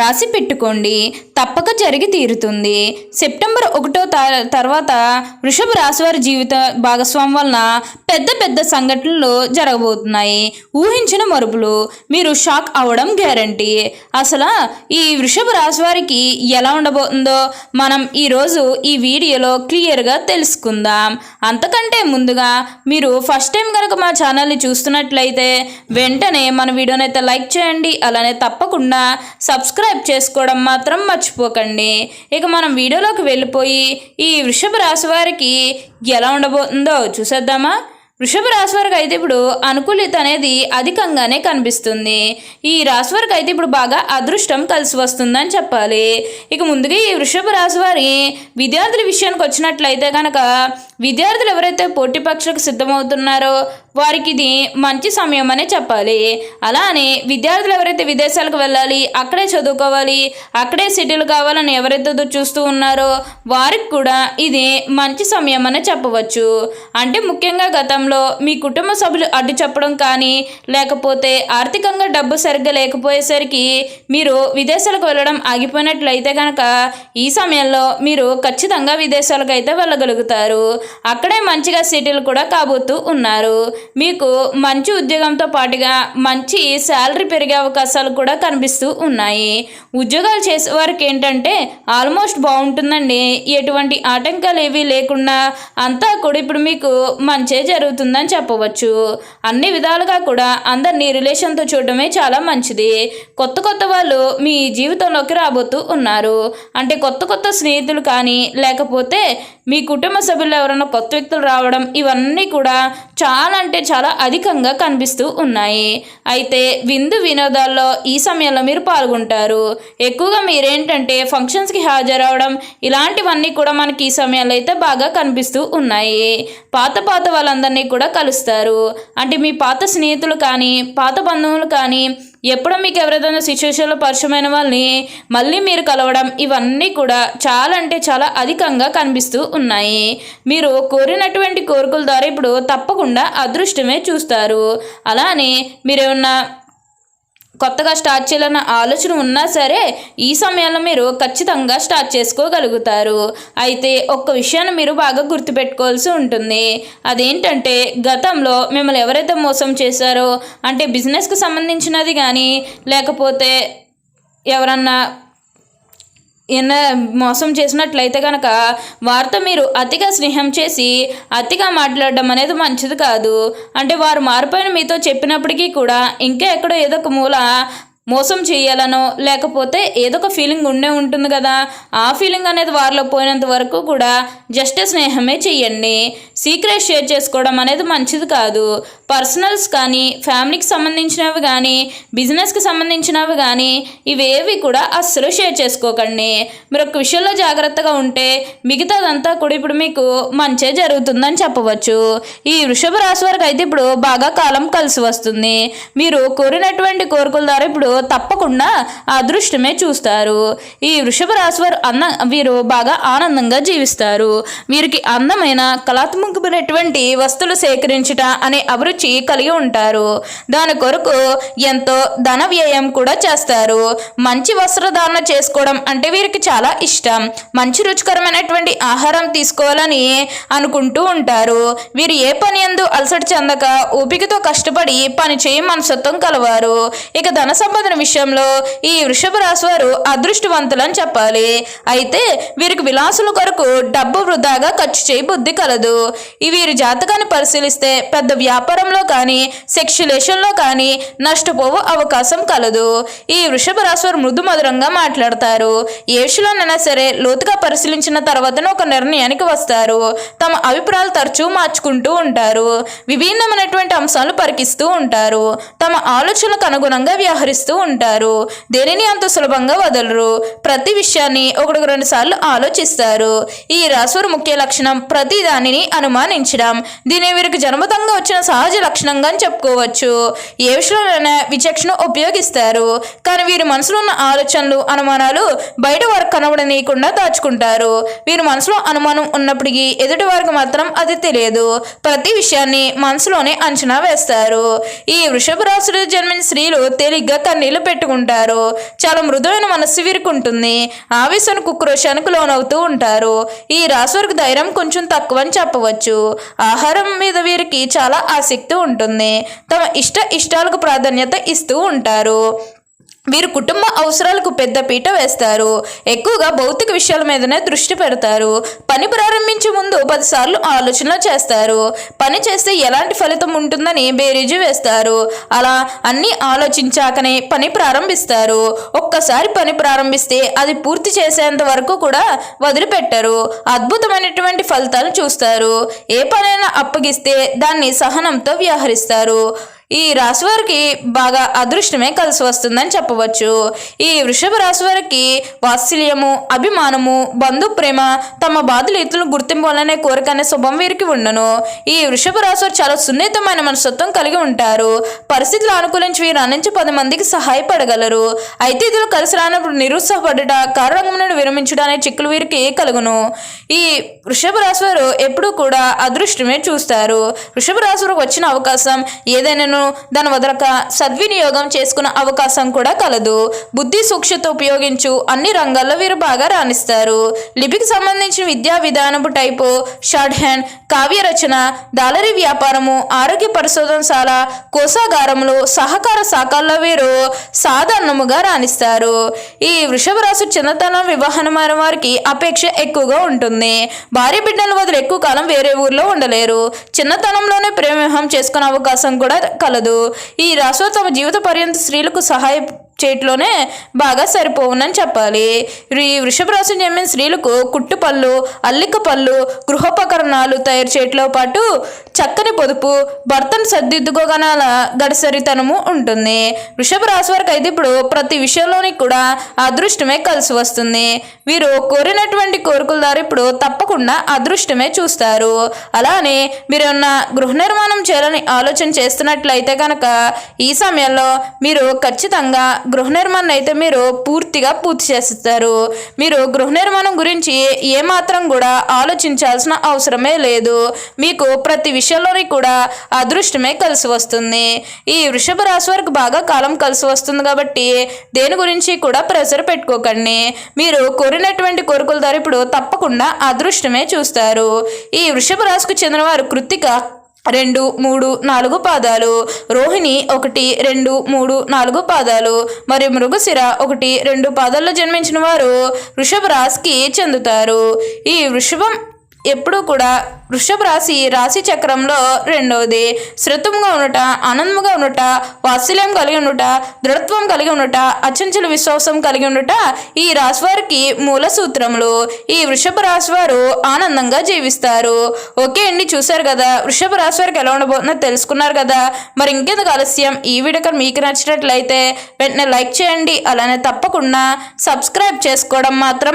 రాసి పెట్టుకోండి. తప్పక జరిగి తీరుతుంది. సెప్టెంబర్ ఒకటో తర్వాత వృషభ రాశి వారి జీవిత భాగస్వామి వలన పెద్ద పెద్ద సంఘటనలు జరగబోతున్నాయి. ఊహించిన మరుపులు. మీరు షాక్ అవ్వడం గ్యారంటీ. అసలు ఈ వృషభ రాశి వారికి ఎలా ఉండబోతుందో మనం ఈరోజు ఈ వీడియోలో క్లియర్గా తెలుసుకుందాం. అంతకంటే ముందుగా మీరు ఫస్ట్ టైం కనుక మా ఛానల్ని చూస్తున్నట్లయితే వెంటనే మన వీడియోనైతే లైక్ చేయండి. అలానే తప్పకుండా సబ్స్క్రైబ్ చేసుకోవడం మాత్రం మర్చిపోకండి. ఇక మనం వీడియోలోకి వెళ్ళిపోయి ఈ వృషభ రాశి వారికి ఎలా ఉండబోతుందో చూసేద్దామా? వృషభ రాశి వారికి అయితే ఇప్పుడు అనుకూలిత అనేది అధికంగానే కనిపిస్తుంది. ఈ రాశి వారికి అయితే ఇప్పుడు బాగా అదృష్టం కలిసి వస్తుందని చెప్పాలి. ఇక ముందుగా ఈ వృషభ రాశి వారి విద్యార్థుల విషయానికి వచ్చినట్లయితే కనుక విద్యార్థులు ఎవరైతే పోటీ పరీక్షలకు సిద్ధమవుతున్నారో వారికి ఇది మంచి సమయం అనే చెప్పాలి. అలానే విద్యార్థులు ఎవరైతే విదేశాలకు వెళ్ళాలి అక్కడే చదువుకోవాలి అక్కడే సెటిల్ కావాలని ఎవరైతే చూస్తూ ఉన్నారో వారికి కూడా ఇది మంచి సమయం అనే చెప్పవచ్చు. అంటే ముఖ్యంగా గతంలో మీ కుటుంబ సభ్యులు అడ్డు చెప్పడం కానీ లేకపోతే ఆర్థికంగా డబ్బు సరిగ్గా లేకపోయేసరికి మీరు విదేశాలకు వెళ్ళడం ఆగిపోయినట్లయితే కనుక ఈ సమయంలో మీరు ఖచ్చితంగా విదేశాలకు అయితే వెళ్ళగలుగుతారు. అక్కడే మంచిగా సెటిల్ కూడా కాబోతూ ఉన్నారు. మీకు మంచి ఉద్యోగంతో పాటుగా మంచి శాలరీ పెరిగే అవకాశాలు కూడా కనిపిస్తూ ఉన్నాయి. ఉద్యోగాలు చేసే వారికి ఏంటంటే ఆల్మోస్ట్ బాగుంటుందండి. ఎటువంటి ఆటంకాలు ఏవీ లేకుండా అంతా కూడా ఇప్పుడు మీకు మంచే జరుగుతుందని చెప్పవచ్చు. అన్ని విధాలుగా కూడా అందరినీ రిలేషన్తో చూడడమే చాలా మంచిది. కొత్త కొత్త వాళ్ళు మీ జీవితంలోకి రాబోతూ ఉన్నారు. అంటే కొత్త కొత్త స్నేహితులు కానీ లేకపోతే మీ కుటుంబ సభ్యులు ఎవరైనా కొత్త వ్యక్తులు రావడం ఇవన్నీ కూడా చాలా అంటే చాలా అధికంగా కనిపిస్తూ ఉన్నాయి. అయితే విందు వినోదాల్లో ఈ సమయంలో మీరు పాల్గొంటారు. ఎక్కువగా మీరేంటంటే ఫంక్షన్స్కి హాజరవడం ఇలాంటివన్నీ కూడా మనకి ఈ సమయంలో అయితే బాగా కనిపిస్తూ ఉన్నాయి. పాత పాత వాళ్ళందరినీ కూడా కలుస్తారు. అంటే మీ పాత స్నేహితులు కానీ పాత బంధువులు కానీ ఎప్పుడో మీకు ఎవరైనా సిచ్యువేషన్లో పరిచయమైన వాళ్ళని మళ్ళీ మీరు కలవడం ఇవన్నీ కూడా చాలా అంటే చాలా అధికంగా కనిపిస్తూ ఉన్నాయి. మీరు కోరినటువంటి కోరికల ద్వారా ఇప్పుడు తప్పకుండా అదృష్టమే చూస్తారు. అలానే మీరు ఏమన్నా కొత్తగా స్టార్ట్ చేయాలన్న ఆలోచన ఉన్నా సరే ఈ సమయంలో మీరు ఖచ్చితంగా స్టార్ట్ చేసుకోగలుగుతారు. అయితే ఒక్క విషయాన్ని మీరు బాగా గుర్తుపెట్టుకోవాల్సి ఉంటుంది. అదేంటంటే గతంలో మిమ్మల్ని ఎవరైతే మోసం చేశారో అంటే బిజినెస్కి సంబంధించినది కానీ లేకపోతే ఎవరన్నా ఏమైనా మోసం చేసినట్లయితే కనుక వారితో మీరు అతిగా స్నేహం చేసి అతిగా మాట్లాడడం అనేది మంచిది కాదు. అంటే వారు మారిపోయిన మీతో చెప్పినప్పటికీ కూడా ఇంకా ఎక్కడో ఏదో ఒక మూల మోసం చేయాలనో లేకపోతే ఏదో ఒక ఫీలింగ్ ఉండే ఉంటుంది కదా. ఆ ఫీలింగ్ అనేది వారిలో పోయినంత వరకు కూడా జస్ట్ స్నేహమే చెయ్యండి సీక్రెట్ షేర్ చేసుకోవడం అనేది మంచిది కాదు. పర్సనల్స్ కానీ ఫ్యామిలీకి సంబంధించినవి కానీ బిజినెస్కి సంబంధించినవి కానీ ఇవేవి కూడా అస్సలు షేర్ చేసుకోకండి. మీరు ఒక విషయంలో జాగ్రత్తగా ఉంటే మిగతాదంతా కూడా ఇప్పుడు మీకు మంచే జరుగుతుందని చెప్పవచ్చు. ఈ వృషభ రాశి వారికి అయితే ఇప్పుడు బాగా కాలం కలిసి వస్తుంది. మీరు కోరినటువంటి కోరికల ద్వారా ఇప్పుడు తప్పకుండా అదృష్టమే చూస్తారు. ఈ వృషభ రాశి వారు అన్న వీరు బాగా ఆనందంగా జీవిస్తారు. వీరికి అందమైన కళాత్మకమైనటువంటి వస్తువులు సేకరించట అనే అభిరుచి కలిగి ఉంటారు. దాని కొరకు ఎంతో ధన వ్యయం కూడా చేస్తారు. మంచి వస్త్రధారణ చేసుకోవడం అంటే వీరికి చాలా ఇష్టం. మంచి రుచికరమైనటువంటి ఆహారం తీసుకోవాలని అనుకుంటూ ఉంటారు. వీరు ఏ పని ఎందు అలసట చెందక ఓపికతో కష్టపడి పని చేయ మనసత్వం కలవారు. ఇక ధన సంపాదన విషయంలో ఈ వృషభ రాశి వారు అదృష్టవంతులని చెప్పాలి. అయితే వీరికి విలాసుల కొరకు డబ్బు వృధాగా ఖర్చు చేయి బుద్ధి కలదు. వీరి జాతకాన్ని పరిశీలిస్తే పెద్ద వ్యాపారంలో కానీ సెక్షులేషన్లో కానీ నష్టపోవు అవకాశం కలదు. ఈ వృషభ రాశి వారు మృదు మధురంగా మాట్లాడతారు. ఏ విషయంలోనైనా సరే లోతుగా పరిశీలించిన తర్వాతనే ఒక నిర్ణయానికి వస్తారు. తమ అభిప్రాయాలు తరచూ మార్చుకుంటూ ఉంటారు. విభిన్నమైనటువంటి అంశాలు పరికిస్తూ ఉంటారు. తమ ఆలోచనలకు అనుగుణంగా వ్యవహరిస్తూ ఉంటారు. దేనిని అంత సులభంగా వదలరు? ప్రతి విషయాన్ని ఒకటికి రెండు సార్లు ఆలోచిస్తారు. ఈ రాశివారి ముఖ్య లక్షణం ప్రతి దానిని అనుమానించడం. దీని వీరికి జన్మతంగా వచ్చిన సహజ లక్షణంగా అని చెప్పుకోవచ్చు. ఏ విషయంలోనైనా విచక్షణ ఉపయోగిస్తారు. కానీ వీరి మనసులో ఉన్న ఆలోచనలు అనుమానాలు బయట వారికి కనబడనీయకుండా దాచుకుంటారు. వీరి మనసులో అనుమానం ఉన్నప్పటికీ ఎదుటి వారికి మాత్రం అది తెలియదు. ప్రతి విషయాన్ని మనసులోనే అంచనా వేస్తారు. ఈ వృషభ రాశిలో జన్మించిన స్త్రీలు తేలిగ్గా తన నిలబెట్టుకుంటారు. పెట్టుకుంటారు చాలా మృదువైన మనస్సు వీరికి ఉంటుంది ఆవేశానికి ఉక్రోషానికి లోనవుతూ ఉంటారు. ఈ రాశివారికి ధైర్యం కొంచెం తక్కువ అని చెప్పవచ్చు. ఆహారం మీద వీరికి చాలా ఆసక్తి ఉంటుంది. తమ ఇష్ట ఇష్టాలకు ప్రాధాన్యత ఇస్తూ ఉంటారు. వీరు కుటుంబ అవసరాలకు పెద్ద పీట వేస్తారు. ఎక్కువగా భౌతిక విషయాల మీదనే దృష్టి పెడతారు. పని ప్రారంభించే ముందు పదిసార్లు ఆలోచన చేస్తారు. పని చేస్తే ఎలాంటి ఫలితం ఉంటుందని బేరీజు వేస్తారు. అలా అన్నీ ఆలోచించాకనే పని ప్రారంభిస్తారు. ఒక్కసారి పని ప్రారంభిస్తే అది పూర్తి చేసేంత వరకు కూడా వదిలిపెట్టరు. అద్భుతమైనటువంటి ఫలితాలు చూస్తారు. ఏ పనైనా అప్పగిస్తే దాన్ని సహనంతో వ్యవహరిస్తారు. ఈ రాశి వారికి బాగా అదృష్టమే కలిసి వస్తుందని చెప్పవచ్చు. ఈ వృషభ రాశి వారికి వాత్సల్యము అభిమానము బంధు ప్రేమ తమ బాధలు ఇతరులు గుర్తింపాలనే కోరిక అనే శుభం వీరికి ఉండను. ఈ వృషభ రాశి వారు చాలా సున్నితమైన మనస్తత్వం కలిగి ఉంటారు. పరిస్థితులు అనుకూలించి వీరు అనించి పది మందికి సహాయపడగలరు. అయితే ఇతరులు కలిసి రానప్పుడు నిరుత్సాహపడట కారణంగా నుండి విరమించడం చిక్కులు వీరికి కలుగును. ఈ వృషభ రాశి వారు ఎప్పుడూ కూడా అదృష్టమే చూస్తారు. వృషభ రాశి వారికి వచ్చిన అవకాశం ఏదైనా ఏదైనాను దాని వదలక సద్వినియోగం చేసుకున్న అవకాశం కూడా కలదు. బుద్ధి సూక్ష్మత ఉపయోగించు అన్ని రంగాల్లో వీరు బాగా రాణిస్తారు. లిపికి సంబంధించిన విద్యా విధానపు టైపు షార్ట్ హ్యాండ్ కావ్య రచన దాలరీ వ్యాపారము ఆరోగ్య పరిశోధనశాల కోసాగారములు సహకార శాఖల్లో వీరు సాధారణముగా రాణిస్తారు. ఈ వృషభ రాశి చిన్నతనం వివాహమైన వారికి అపేక్ష ఎక్కువగా ఉంటుంది. భార్య బిడ్డలు వదిలి ఎక్కువ కాలం వేరే ఊర్లో ఉండలేరు. చిన్నతనంలోనే ప్రేమ వివాహం చేసుకునే అవకాశం కూడా కలదు. ఈ రాశులు తమ జీవిత పర్యంత స్త్రీలకు సహాయ చేతిలోనే బాగా సరిపోవునని చెప్పాలి. ఈ వృషభ రాశి జన్మిన స్త్రీలకు కుట్టు పళ్ళు అల్లిక పళ్ళు గృహోపకరణాలు తయారు చేయటంతో పాటు చక్కని పొదుపు భర్తను సర్దిద్దుకోగల గడసరితనము ఉంటుంది. వృషభ రాశి వారికి అయితే ఇప్పుడు ప్రతి విషయంలోని కూడా అదృష్టమే కలిసి వస్తుంది. వీరు కోరినటువంటి కోరికల ద్వారా ఇప్పుడు తప్పకుండా అదృష్టమే చూస్తారు. అలానే మీరు ఉన్న గృహ నిర్మాణం చేయాలని ఆలోచన చేస్తున్నట్లయితే కనుక ఈ సమయంలో మీరు ఖచ్చితంగా గృహ నిర్మాణం అయితే మీరు పూర్తిగా పూర్తి చేస్తారు. మీరు గృహ నిర్మాణం గురించి ఏమాత్రం కూడా ఆలోచించాల్సిన అవసరమే లేదు. మీకు ప్రతి విషయంలోని కూడా అదృష్టమే కలిసి వస్తుంది. ఈ వృషభ రాశి వరకు బాగా కాలం కలిసి వస్తుంది కాబట్టి దేని గురించి కూడా ప్రెషర్ పెట్టుకోకండి. మీరు కోరినటువంటి కోరికల ద్వారా ఇప్పుడు తప్పకుండా అదృష్టమే చూస్తారు. ఈ వృషభ రాశికి చెందిన వారు కృత్తిక రెండు మూడు నాలుగు పాదాలు. రోహిణి ఒకటి రెండు మూడు నాలుగు పాదాలు. మరియు మృగశిర ఒకటి రెండు పాదాల్లో జన్మించిన వారు వృషభ రాశికి చెందుతారు. ఈ వృషభం ఎప్పుడూ కూడా వృషభ రాశి రాశి చక్రంలో రెండవది శృతంగా ఉండట ఆనందముగా ఉండట వాత్సల్యం కలిగి ఉండట దృఢత్వం కలిగి ఉండట అచంచల విశ్వాసం కలిగి ఉండట ఈ రాశి వారికి మూల సూత్రములు. ఈ వృషభ రాశి వారు ఆనందంగా జీవిస్తారు. ఓకే అండి చూశారు కదా? వృషభ రాశి వారికి ఎలా ఉండబోతుందో తెలుసుకున్నారు కదా? మరి ఇంకెందుకు ఆలస్యం? ఈ వీడియో మీకు నచ్చినట్లయితే వెంటనే లైక్ చేయండి. అలానే తప్పకుండా సబ్స్క్రైబ్ చేసుకోవడం మాత్రం